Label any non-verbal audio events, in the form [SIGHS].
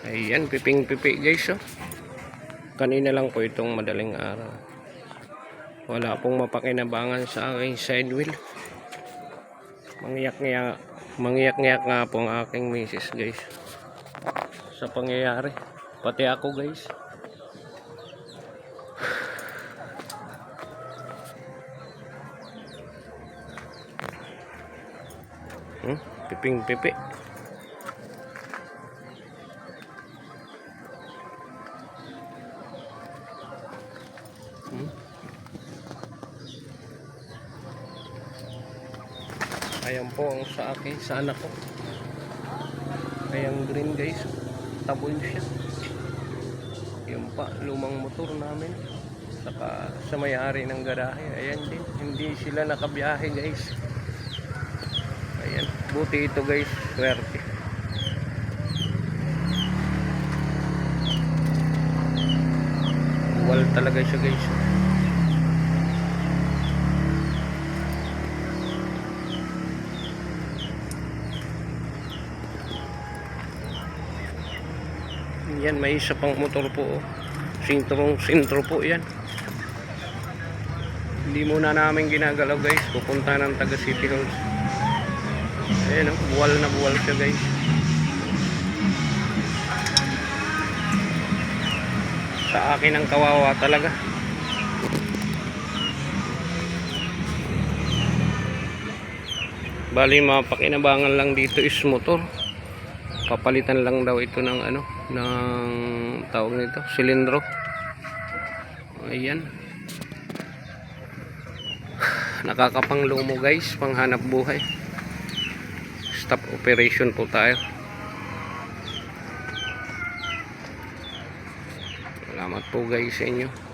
Ayan, piping-pipi guys oh. Kanina lang po itong madaling araw. Wala pong mapakinabangan sa aking side wheel. Mangiyak-ngiyak, mangiyak-ngiyak nga po ang aking misis guys. Sa pangyayari. Pati ako guys. [SIGHS] Hmm? Piping-pipi. Hmm? Ayan po ang sa akin, sa anak ko. Ayan green guys. Tabon siya. Yan pa, lumang motor namin. Saka sa may-ari ng garahe. Ayan din. Hindi sila nakabiyahe guys. Ayan. Buti ito guys. Swerte. Wal talaga siya guys. Yan, may isa pang motor po. Oh. Sintrong sintro po yan. Hindi muna namin ginagalaw guys. Pupunta ng taga City Halls. Ayan oh, buwal na buwal siya guys. Sa akin ang kawawa talaga. Bali mapakinabangan lang dito is motor. Papalitan lang daw ito ng ano ng tawag nito silindro. Ayan. [SIGHS] Nakakapanglumo guys panghanap buhay. Stop operation po tayo salamat po guys sa inyo